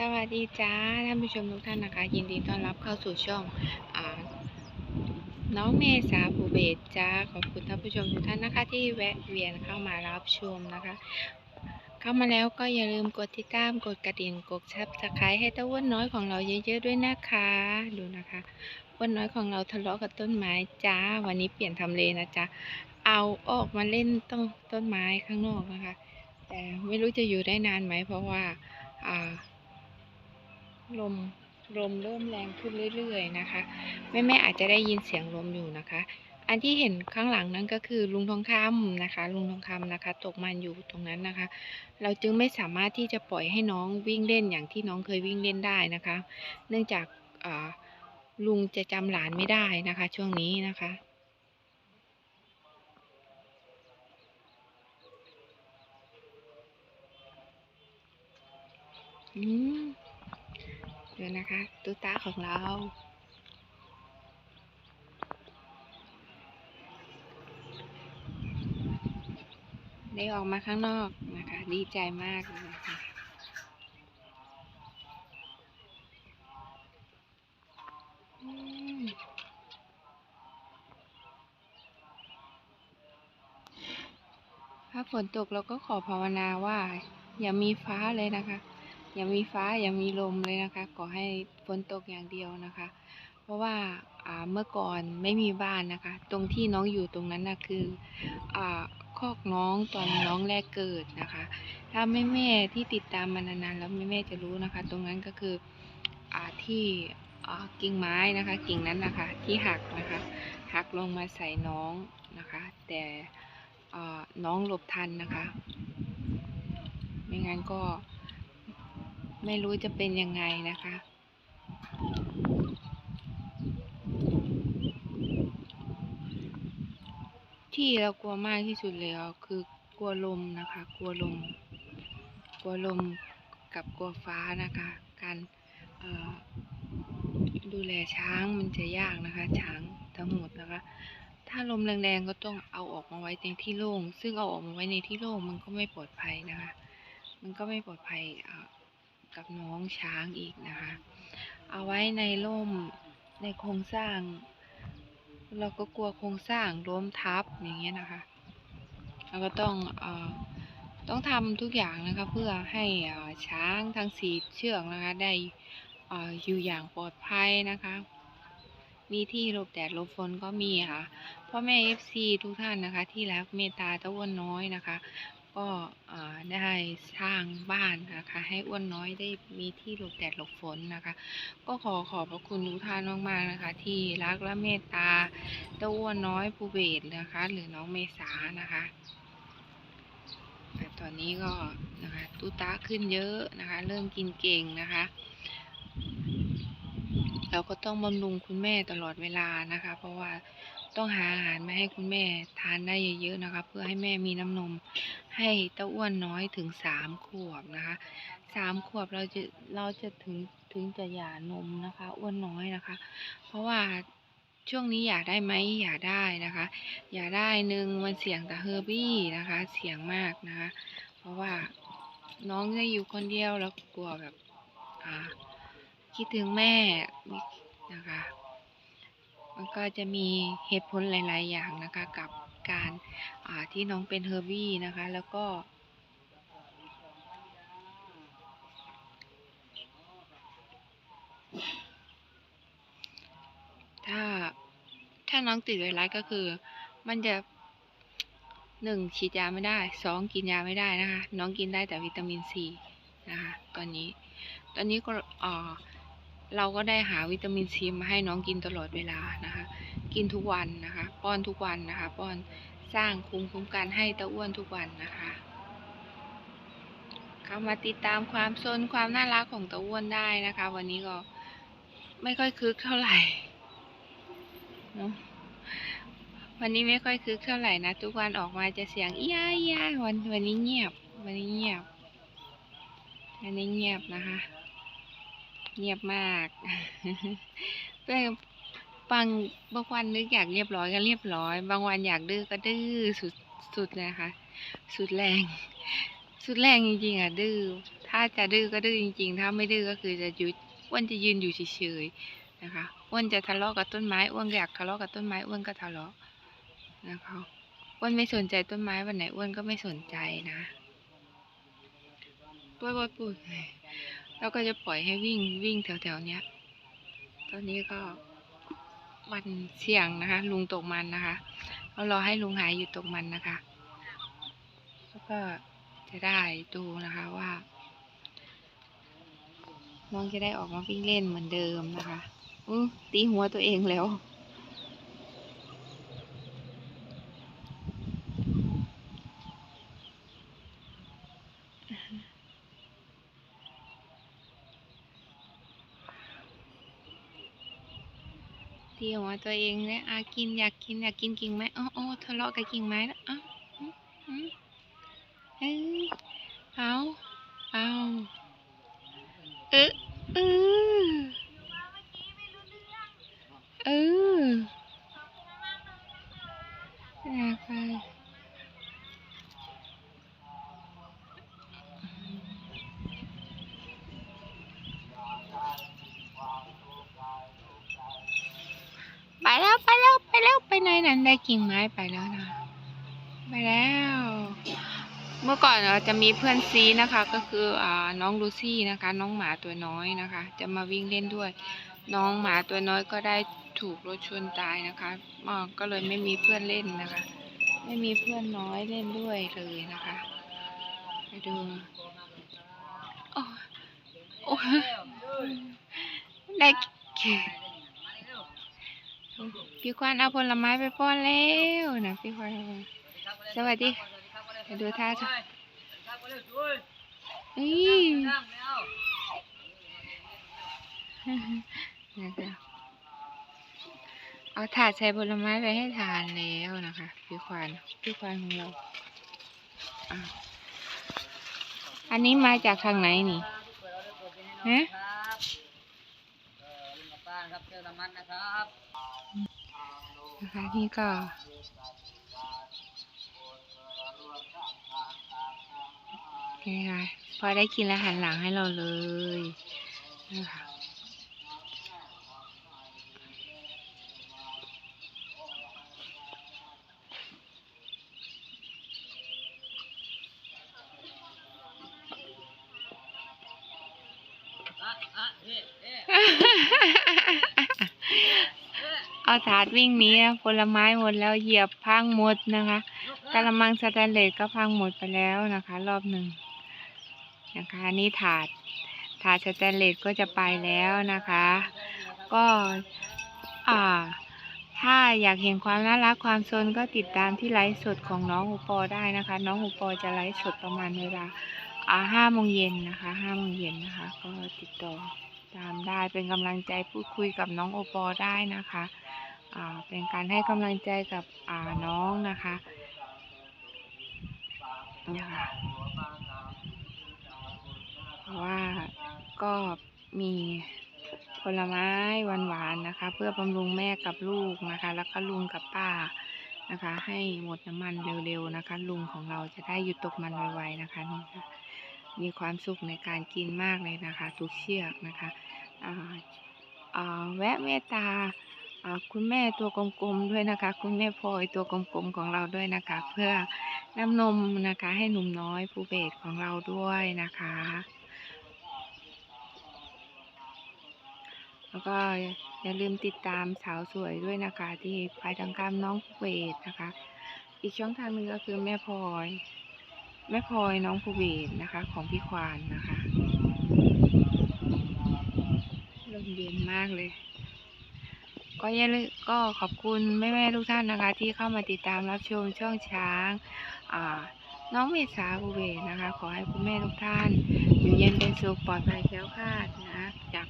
สวัสดีจ้าท่านผู้ชมทุกท่านนะคะ ยินดีต้อนรับเข้าสู่ช่องอน้องเมษาภูเบศจ้าขอบคุณท่านผู้ชมทุกท่านนะคะ ที่แวะเวียนเข้ามารับชมนะคะ เข้ามาแล้วก็อย่าลืมกดติดตามกดกระดิ่งกดซับสไครต์ให้ตะวันน้อยของเราเยอะๆด้วยนะคะ ดูนะคะอ้วันน้อยของเราทะเลาะกับต้นไม้จ้า วันนี้เปลี่ยนทำเลนะจ๊ะเอาออกมาเล่นต้นต้นไม้ข้างนอกนะคะ แต่ไม่รู้จะอยู่ได้นานไหมเพราะว่าอ่า ลมลมเริ่มแรงขึ้นเรื่อยๆนะคะ แม่แม่ๆอาจจะได้ยินเสียงลมอยู่นะคะ อันที่เห็นข้างหลังนั้นก็คือลุงทองคำนะคะ ลุงทองคำนะคะ ตกมันอยู่ตรงนั้นนะคะ เราจึงไม่สามารถที่จะปล่อยให้น้องวิ่งเล่นอย่างที่น้องเคยวิ่งเล่นได้นะคะ เนื่องจากอ่าลุงจะจำหลานไม่ได้นะคะ ช่วงนี้นะคะอืม ดี๋ยนะคะตุ๊ตาของเรา ได้ออกมาข้างนอกนะคะ ดีใจมากเลยนะคะถ้าฝนตกเราก็ขอภาวนาว่า อย่ามีฟ้าเลยนะคะ อย่ามีฟ้าอย่ามีลมเลยนะคะ ขอให้ฝนตกอย่างเดียวนะคะ เพราะว่าอ่าเมื่อก่อนไม่มีบ้านนะคะ ตรงที่น้องอยู่ตรงนั้นนะคืออ่าคอกน้องตอนน้องแรกเกิดนะคะ ถ้าแม่แม่ที่ติดตามมานานๆแล้วแม่แม่จะรู้นะคะ ตรงนั้นก็คืออ่าที่อ่ากิ่งไม้นะคะ กิ่งนั้นนะคะ ที่หักนะคะ หักลงมาใส่น้องนะคะ แต่อ่าน้องหลบทันนะคะ ไม่งั้นก็ ไม่รู้จะเป็นยังไงนะคะ ที่เรากลัวมากที่สุดเลยคือกลัวลมนะคะ กลัวลม กลัวลมกับกลัวฟ้านะคะ การดูแลช้างมันจะยากนะคะ ช้างทั้งหมดนะคะ ถ้าลมแรงๆก็ต้องเอาออกมาไว้ในที่โล่ง ซึ่งเอาออกมาไว้ในที่โล่งมันก็ไม่ปลอดภัยนะคะ มันก็ไม่ปลอดภัยอ่อ กับน้องช้างอีกนะคะ เอาไว้ในร่มในโครงสร้าง เราก็กลัวโครงสร้างล้มทับอย่างเงี้ยนะคะเราก็ต้องเอ่อต้องทำทุกอย่างนะคะเพื่อให้อ่อช้างทั้งสีเชือกนะคะได้อ่ออยู่อย่างปลอดภัยนะคะ มีที่หลบแดดหลบฝนก็มีค่ะพ่อแม่ FC ทุกท่านนะคะ ที่รักเมตตาตะอ้วนน้อยนะคะ ก็ได้สร้างบ้านนะคะให้อ้วนน้อยได้มีที่หลบแดดหลบฝนนะคะ ก็ขอขอบพระคุณทุกท่านมากๆนะคะ ที่รักและเมตตาเต้าอ้วนน้อยภูเบศนะคะ หรือน้องเมษานะคะแต่ตอนนี้ก็นะคะตุตาขึ้นเยอะนะคะ เริ่มกินเก่งนะคะ เราก็ต้องบำรุงคุณแม่ตลอดเวลานะคะ เพราะว่า ต้องหาอาหารมาให้คุณแม่ทานได้เยอะๆนะคะ เพื่อให้แม่มีน้ำนมให้เต้าอ้วนน้อยถึงสามขวบนะคะสามขวบเราจะเราจะถึงถึงจะหย่านมนะคะอ้วนน้อยนะคะ เพราะว่าช่วงนี้อยากได้ไหมอยากได้นะคะ อยากได้หนึ่งมันเสี่ยงแต่เฮอร์บี้นะคะ เสี่ยงมากนะคะ เพราะว่าน้องจะอยู่คนเดียวแล้วกลัวแบบอ่าคิดถึงแม่นะคะ มันก็จะมีเหตุผลหลาย ๆ อย่างนะคะกับการที่น้องเป็นเฮอร์บี้นะคะ แล้วก็ถ้าถ้าน้องติดไวรัสก็คือ มันจะหนึ่งฉีดยาไม่ได้สองกินยาไม่ได้นะคะ น้องกินได้แต่วิตามินซีนะคะ ตอนนี้ ตอนนี้ก็อ่อ เราก็ได้หาวิตามินซีมาให้น้องกินตลอดเวลานะคะ กินทุกวันนะคะ ป้อนทุกวันนะคะ ป้อนสร้างภูมิคุ้มกันให้ตะอ้วนทุกวันนะคะ เข้ามาติดตามความซนความน่ารักของตะอ้วนได้นะคะ วันนี้ก็ไม่ค่อยคึกเท่าไหร่เนะวันนี้ไม่ค่อยคึกเท่าไหร่นะทุกวันออกมาจะเสียงอียาอียวันวันนี้เงียบ วันนี้เงียบวันนี้เงียบนะคะ เงียบมากเพื่อนบางบางวันนึกอยากเรียบร้อยก็เรียบร้อย บางวันอยากดื้อก็ดื้อสุดสุดเลยนะคะ สุดแรง สุดแรงจริงๆอะดื้อถ้าจะดื้อก็ดื้อจริง ๆ ถ้าไม่ดื้อก็คือจะหยุดอ้วนจะยืนอยู่เฉยๆนะคะอ้วนจะทะเลาะกับต้นไม้อ้วนอยากทะเลาะกับต้นไม้อ้วนก็ทะเลาะนะคะอ้วนไม่สนใจต้นไม้วันไหนอ้วนก็ไม่สนใจนะปุ้ยปุ้ยปุ้ย แล้วก็จะปล่อยให้วิ่งวิ่งแถวๆเนี้ย ตอนนี้ก็วันเสี่ยงนะคะ ลุงตกมันนะคะเรารอให้ลุงหายอยู่ตกมันนะคะ แล้วก็จะได้ดูนะคะว่า น้องจะได้ออกมาวิ่งเล่นเหมือนเดิมนะคะ อือตีหัวตัวเองแล้ว ทีหัวตัวเองเนี่ยอากินอยากกินอยากกินกิ่งไม้อ๋ออทะเลาะกับกิ่งไม้แล้วอ๋อมเอ้ยเอาเอาเออเออเอออยากไปไปแล้วไปแล้ว ไปไหนนั่นได้กิ่งไม้ไปแล้วนะ ไปแล้ว เมื่อก่อนเราจะมีเพื่อนซีนะคะ ก็คืออน้องลูซี่นะคะ น้องหมาตัวน้อยนะคะ จะมาวิ่งเล่นด้วย น้องหมาตัวน้อยก็ได้ถูกรถชนตายนะคะก็เลยไม่มีเพื่อนเล่นนะคะ ไม่มีเพื่อนน้อยเล่นด้วยเลยนะคะ ไปดูโอ้โอ้ได้ พี่ควานเอาผลไม้ไปป้อนแล้วนะพี่ควานสวัสดีไปดูท่าจ้ะอีเอาถาดใส่ผลไม้ไปให้ทานแล้วนะคะ พี่ควานพี่ควานของเราอันนี้มาจากทางไหนนี่ฮะ ครับเจอน้ำมันนะครับนะคะนี่ก็นี่ไงพอได้กินแล้วหันหลังให้เราเลยนะคะ เอาถาดวิ่งหนีผลไม้หมดแล้วเหยียบพังหมดนะคะกระมังสแตนเลสก็พังหมดไปแล้วนะคะ รอบหนึ่งนะคะนนี่ถาดถาดสแตนเลสก็จะไปแล้วนะคะ ก็อ่าถ้าอยากเห็นความน่ารักความซนก็ติดตามที่ไลฟ์สดของน้องหูปอได้นะคะ น้องหูปอจะไลฟ์สดประมาณเวลาอ่าห้าโมงเย็นนะคะห้าโมงเย็นนะคะ ก็ติดต่อ ตามได้เป็นกำลังใจพูดคุยกับน้องโอปอได้นะคะเป็นการให้กำลังใจกับน้องนะคะนะคะเพราะว่าก็มีผลไม้หวานๆนะคะ เพื่อบำรุงแม่กับลูกนะคะ แล้วก็ลุงกับป้านะคะ ให้หมดน้ำมันเร็วๆนะคะ ลุงของเราจะได้หยุดตกมันไวๆนะคะนี่ค่ะมีความสุขในการกินมากเลยนะคะ ทุกเชือกนะคะ แวะเมตตาคุณแม่ตัวกลมๆด้วยนะคะ คุณแม่พลอยตัวกลมๆของเราด้วยนะคะ เพื่อน้ำนมนะคะ ให้หนุ่มน้อยภูเบศของเราด้วยนะคะ แล้วก็อย่าลืมติดตามสาวสวยด้วยนะคะ ที่พายทางการน้องภูเบศนะคะ อีกช่องทางหนึ่งก็คือแม่พลอย แม่พลอยน้องภูเบศนะคะ ของพี่ควานนะคะ ลมเย็นมากเลย ก็อย่าลืมก็ขอบคุณแม่ๆทุกท่านนะคะ ที่เข้ามาติดตามรับชมช่องช้างอ่าน้องเมษาภูเบศรนะคะ ขอให้คุณแม่ทุกท่าน อยู่เย็นเป็นสุขปลอดภัยแคล้วคลาดนะจาก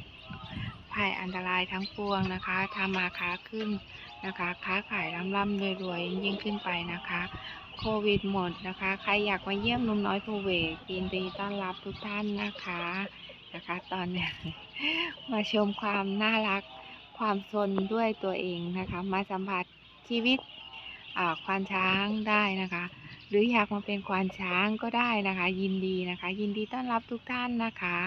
ภัยอันตรายทั้งปวงนะคะทำมาค้าขึ้นนะคะ ค้าขายร่ำๆรวยๆยิ่งขึ้นไปนะคะ โควิดหมดนะคะ ใครอยากมาเยี่ยมหนุ่มน้อยภูเบศรยินดีต้อนรับทุกท่านนะคะ นะคะ ตอนเนี้ยมาชมความน่ารักความสนด้วยตัวเองนะคะ มาสัมผัสชีวิตควานช้างได้นะคะ หรืออยากมาเป็นควานช้างก็ได้นะคะ ยินดีนะคะ ยินดีต้อนรับทุกท่านนะคะ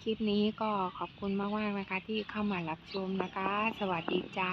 คลิปนี้ก็ขอบคุณมากๆนะคะ ที่เข้ามารับชมนะคะ สวัสดีจ้า